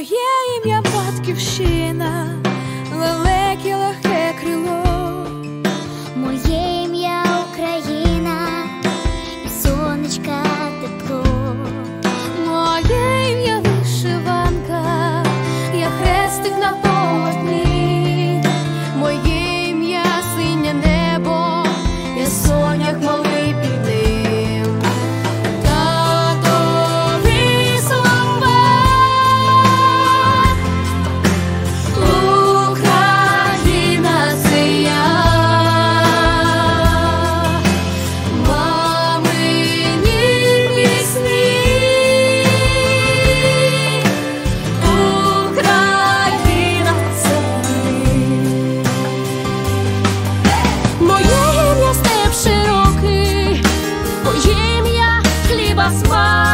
ім'я батьківщина, великі легкі why.